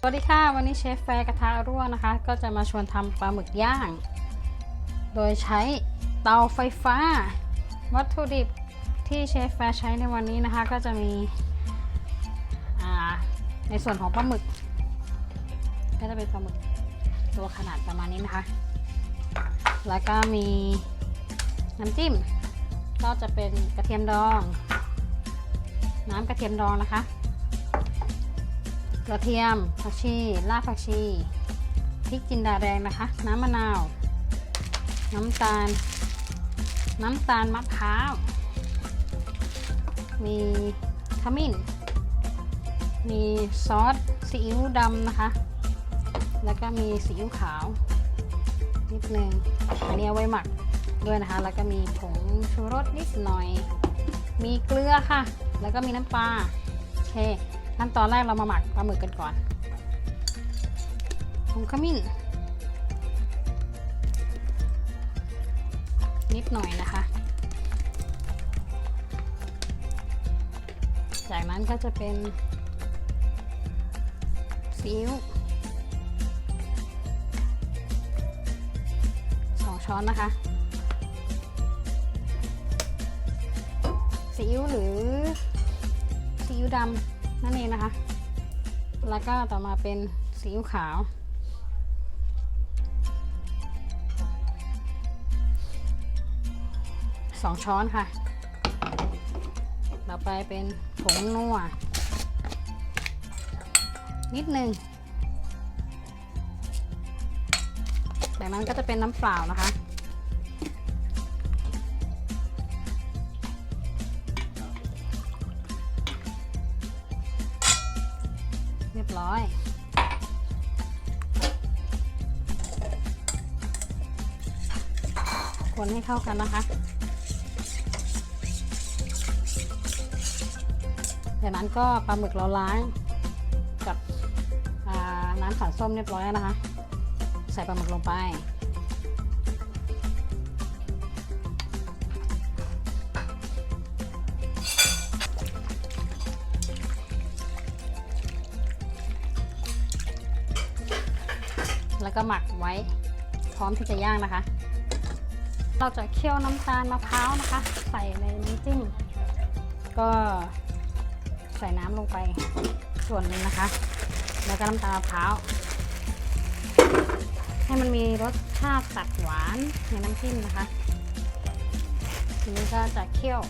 สวัสดีค่ะ วันนี้เชฟแฟร์กระทะร่วนะคะ ก็จะมาชวนทำปลาหมึกย่าง โดยใช้เตาไฟฟ้า วัตถุดิบที่เชฟแฟร์ใช้ในวันนี้นะคะ ก็จะมีในส่วนของปลาหมึก ก็จะเป็นปลาหมึกตัวขนาดประมาณนี้นะคะ แล้วก็มีน้ำจิ้ม ก็จะเป็นกระเทียมดอง น้ำกระเทียมดองนะคะ กระเทียมผักชีรากผักชีพริกจินดาแดงนะคะ น้ำมะนาว น้ำตาล น้ำตาลมะพร้าว มีขมิ้น มีซอสซีอิ๊วดำนะคะ แล้วก็มีซีอิ๊วขาวนิดนึงอันนี้เอาไว้หมักด้วยนะคะ แล้วก็มีผงชูรสนิดหน่อย มีเกลือค่ะ แล้วก็มีน้ำปลาโอเค ขั้นตอนแรกเรามาหมักปลาหมึกกันก่อนผงขมิ้น นิดหน่อยนะคะ จากนั้นก็จะเป็นซีอิ๊วสองช้อนนะคะซีอิ๊วหรือซีอิ๊วดำ นั่นเองนะคะ แล้วก็ต่อมาเป็นซีขาว สองช้อนค่ะ ต่อไปเป็นผงนัว นิดหนึ่งจากนั้นก็จะเป็นน้ำเปล่านะคะ บร้อยคนให้เข้ากันนะคะจากนั้นก็ปลาหมึกเราล้างกับน้ำขันส้มเรียบร้อยแล้วนะคะ ใส่ปลาหมึกลงไป แล้วก็หมักไว้พร้อมที่จะย่างนะคะ เราจะเคี่ยวน้ำตาลมะพร้าวนะคะ ใส่ในน้ำจิ้มก็ใส่น้ำลงไปส่วนหนึ่งนะคะ แล้วก็น้ำตาลมะพร้าวให้มันมีรสชาติตัดหวานในน้ำจิ้มนะคะ ทีนี้ก็จะเคี่ยว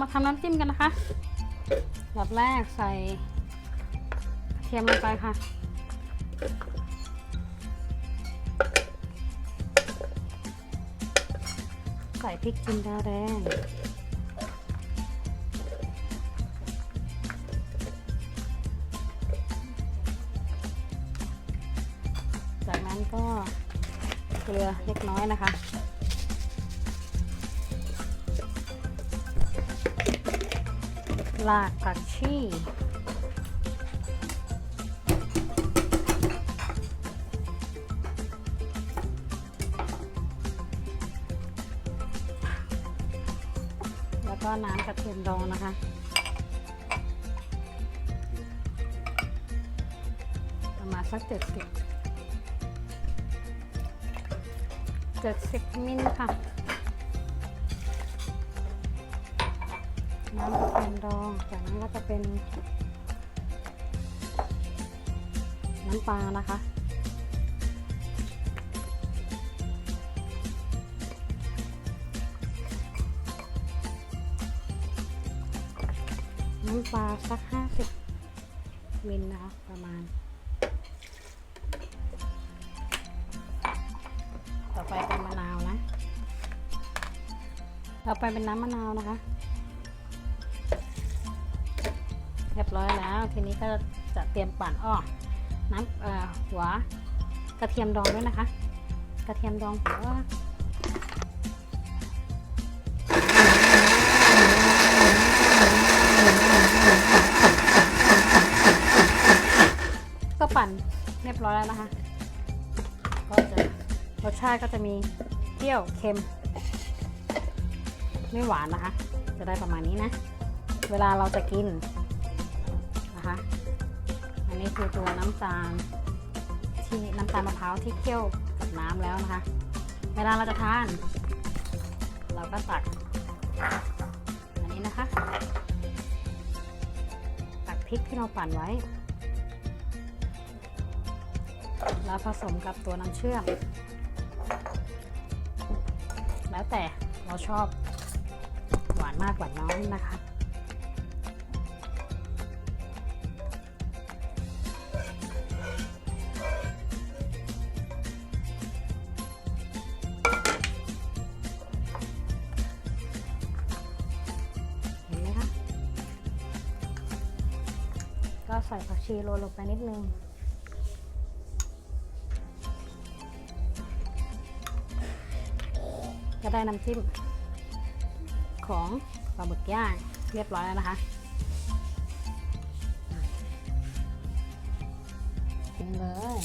มาทำน้ำจิ้มกันนะคะอันดับแรกใส่กระเทียมลงไปค่ะ ใส่พริกจินดาแดงจากนั้นก็เกลือเล็กน้อยนะคะ รากผักชีแล้วก็น้ำกระเทียมดองนะคะประมาณสักเจ็ดสิบเจ็ดสิบมิลค่ะ น้ำกระเทียมดองจากนั้นก็จะเป็น น้ำปลานะคะน้ำปลาสักห้าสิบมิลนะคะประมาณ ต่อไปเป็นมะนาวนะ ต่อไปเป็นน้ำมะนาวนะคะ เรียบร้อยแล้ว ทีนี้ก็จะเตรียมปั่นอ้อน้ำหัวกระเทียมดองด้วยนะคะ กระเทียมดองหัวก็ปั่นเรียบร้อยแล้วนะคะ ก็จะรสชาติก็จะมีเปรี้ยวเค็ม ไม่หวานนะคะ จะได้ประมาณนี้นะ เวลาเราจะกิน นะคะ อันนี้คือตัวน้ำตาลที่น้ำตาลมะพร้าวที่เคี่ยวกับน้ำแล้วนะคะ เวลาเราจะทาน เราก็ตัก อันนี้นะคะ ตักพริกที่เราปั่นไว้ แล้วผสมกับตัวน้ำเชื่อม แล้วแต่เราชอบหวานมากหวานน้อยนะคะ ก็ใส่ผักชีโรยลงไปนิดนึงก็ได้น้ำจิ้มของปลาหมึกย่างเรียบร้อยแล้วนะคะกินเลย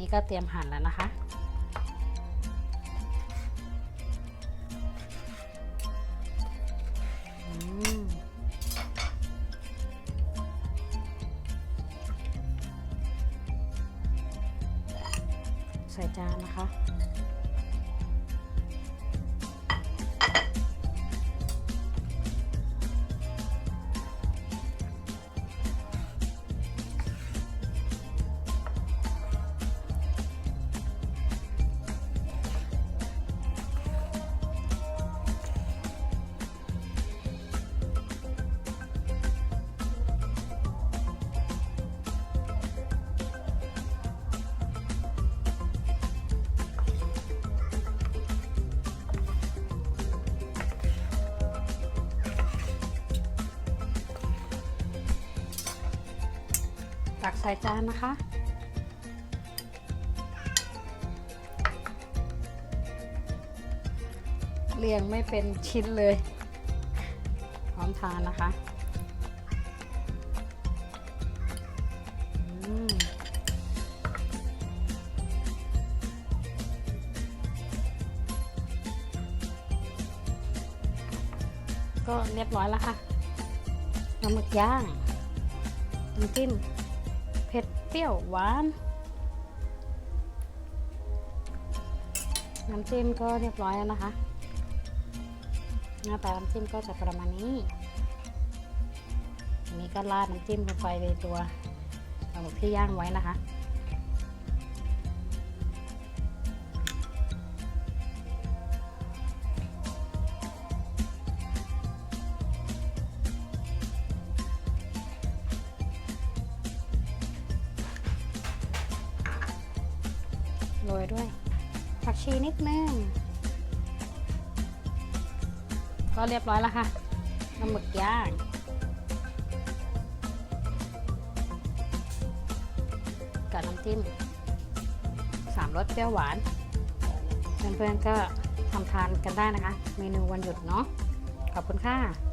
นี่ก็เตรียมหั่นแล้วนะคะ ใส่จานนะคะ ตักใส่จานนะคะ เรียงไม่เป็นชิ้นเลย พร้อมทานนะคะก็เรียบร้อยแล้วค่ะปลาหมึกย่างน้ำจิ้ม เผ็ดเปรี้ยวหวาน น้ำจิ้มก็เรียบร้อยแล้วนะคะหน้าตาน้ำจิ้มก็จะประมาณนี้อันนี้ก็ราดน้ำจิ้มลงไปในตัวปลาหมึกที่ย่างไว้นะคะ โรยด้วยผักชีนิดนึง ก็เรียบร้อยแล้วค่ะปลาหมึกย่างกับน้ำจิ้มสามรสเปรี้ยวหวาน เพื่อนๆก็ทำทานกันได้นะคะ เมนูวันหยุดเนาะขอบคุณค่ะ